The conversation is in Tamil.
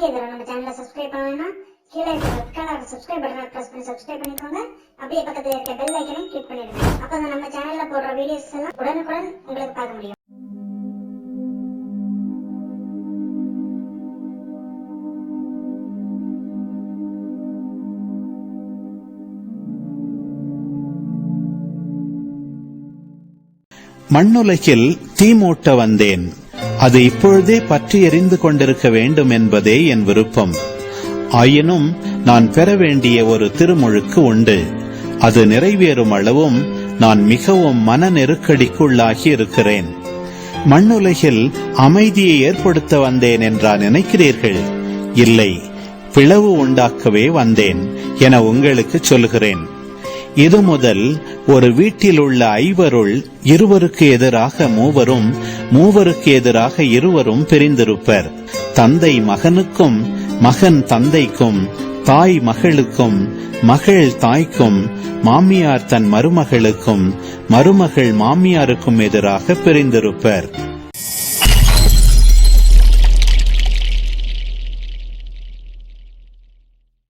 நீங்க இதுல நம்ம சேனலை சப்ஸ்கிரைப் பண்ணலைன்னா கீழே இருக்க ரெட் கலர் சப்ஸ்கிரைப் பட்டனை ப்ரெஸ் பண்ணி சப்ஸ்கிரைப் பண்ணிக்கோங்க. அப்படியே பக்கத்தில் இருக்க பெல் ஐக்கனையும் கிளிக் பண்ணிடுங்க. அப்போ நம்ம சேனலில் போடுற வீடியோஸ் எல்லாம் உடனுக்குடன் உங்களுக்கு பார்க்க முடியும். மண்ணுலகில் தீ வந்தேன். அது இப்பொழுதே பற்றி எறிந்து கொண்டிருக்க வேண்டும் என்பதே என் விருப்பம். ஆயினும் நான் பெற வேண்டிய ஒரு திருமுழுக்கு உண்டு. அது நிறைவேறும் அளவும் நான் மிகவும் மன நெருக்கடிக்குள்ளாகி இருக்கிறேன். மண்ணுலகில் அமைதியை ஏற்படுத்த வந்தேன் என்றா நினைக்கிறீர்கள்? இல்லை பிளவு உண்டாக்கவே வந்தேன் என உங்களுக்கு சொல்கிறேன் இது முதல் ஒரு வீட்டில் உள்ள ஐவருள் இருவருக்கு எதிராக மூவரும் மூவருக்கு எதிராக இருவரும் பிரிந்திருப்பர். தந்தை மகனுக்கும் மகன் தந்தைக்கும் தாய் மகளுக்கும் மகள் தாய்க்கும் மாமியார் தன் மருமகளுக்கும் மருமகள் மாமியாருக்கும் எதிராக பிரிந்திருப்பர்.